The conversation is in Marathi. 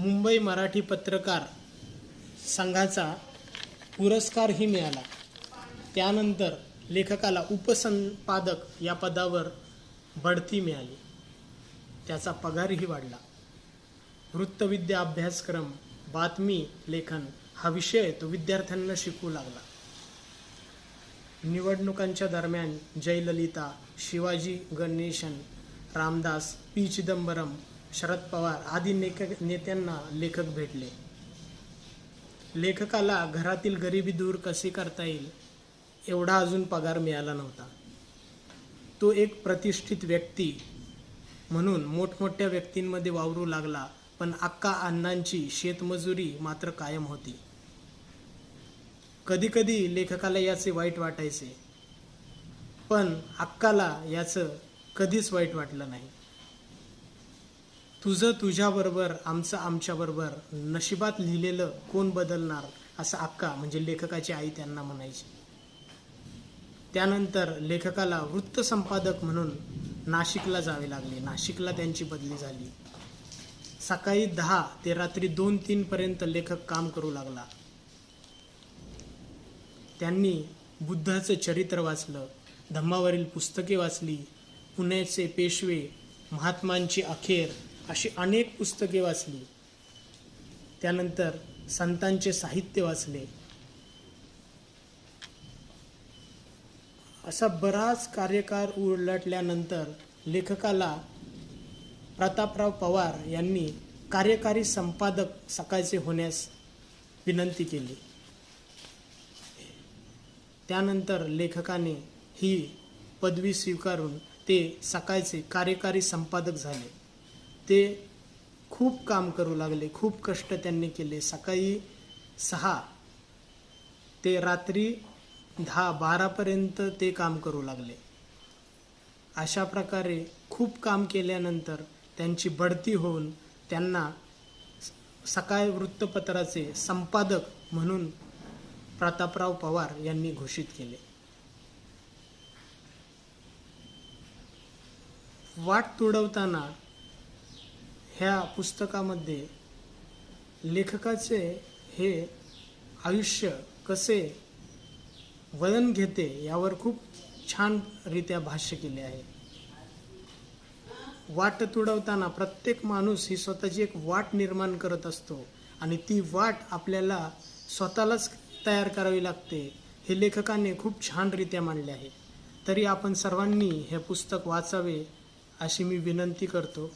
मुंबई मराठी पत्रकार संघाचा पुरस्कारही मिळाला. त्यानंतर लेखकाला उपसंपादक या पदावर बढती मिळाली. त्याचा पगारही वाढला. वृत्तविद्या अभ्यासक्रम बातमी लेखन हा विषय तो विद्यार्थ्यांना शिकू लागला. निवडणुकांच्या दरम्यान जयललिता शिवाजी गणेशन रामदास पी चिदंबरम शरद पवार आदी नेक नेत्यांना लेखक भेटले. लेखकाला घरातील गरिबी दूर कशी करता येईल एवढा अजून पगार मिळाला नव्हता. तो एक प्रतिष्ठित व्यक्ती म्हणून मोठमोठ्या व्यक्तींमध्ये वावरू लागला पण अक्का अण्णांची शेतमजुरी मात्र कायम होती. कधीकधी लेखकाला याचे वाईट वाटायचे पण अक्काला याचं कधीच वाईट वाटलं नाही. तुझं तुझ्याबरोबर आमचं आमच्याबरोबर नशिबात लिहिलेलं कोण बदलणार असं अक्का म्हणजे लेखकाची आई त्यांना म्हणायची. त्यानंतर लेखकाला वृत्त संपादक म्हणून नाशिकला जावे लागले. नाशिकला त्यांची बदली झाली. सकाळी दहा ते रात्री दोन तीन पर्यंत लेखक काम करू लागला. त्यांनी बुद्धाचं चरित्र वाचलं धम्मावरील पुस्तके वाचली पुण्याचे पेशवे महात्मांची अखेर अशी अनेक पुस्तके वाचली. त्यानंतर संतांचे साहित्य वाचले. असा बराच कार्यकार उलटल्यानंतर लेखकाला प्रतापराव पवार यांनी कार्यकारी संपादक सकाळचे होण्यास विनंती केली. त्यानंतर लेखकाने ही पदवी स्वीकारून ते सकाळचे कार्यकारी संपादक झाले. ते खूप काम करू लागले खूप कष्ट त्यांनी केले. सकाळी सहा ते रात्री दहा बारापर्यंत ते काम करू लागले. अशा प्रकारे खूप काम केल्यानंतर त्यांची बढती होऊन त्यांना सकाळ वृत्तपत्राचे संपादक म्हणून प्रतापराव पवार यांनी घोषित केले. वाट तुडवताना ह्या पुस्तकामध्ये लेखकाचे हे आयुष्य कसे वळण घेते यावर खूप छानरित्या भाष्य केले आहे. वाट तुडवताना प्रत्येक माणूस ही स्वतःची एक वाट निर्माण करत असतो आणि ती वाट आपल्याला स्वतःलाच तयार करावी लागते हे लेखकाने खूप छानरित्या मांडले आहे. तरी आपण सर्वांनी हे पुस्तक वाचावे अशी मी विनंती करतो.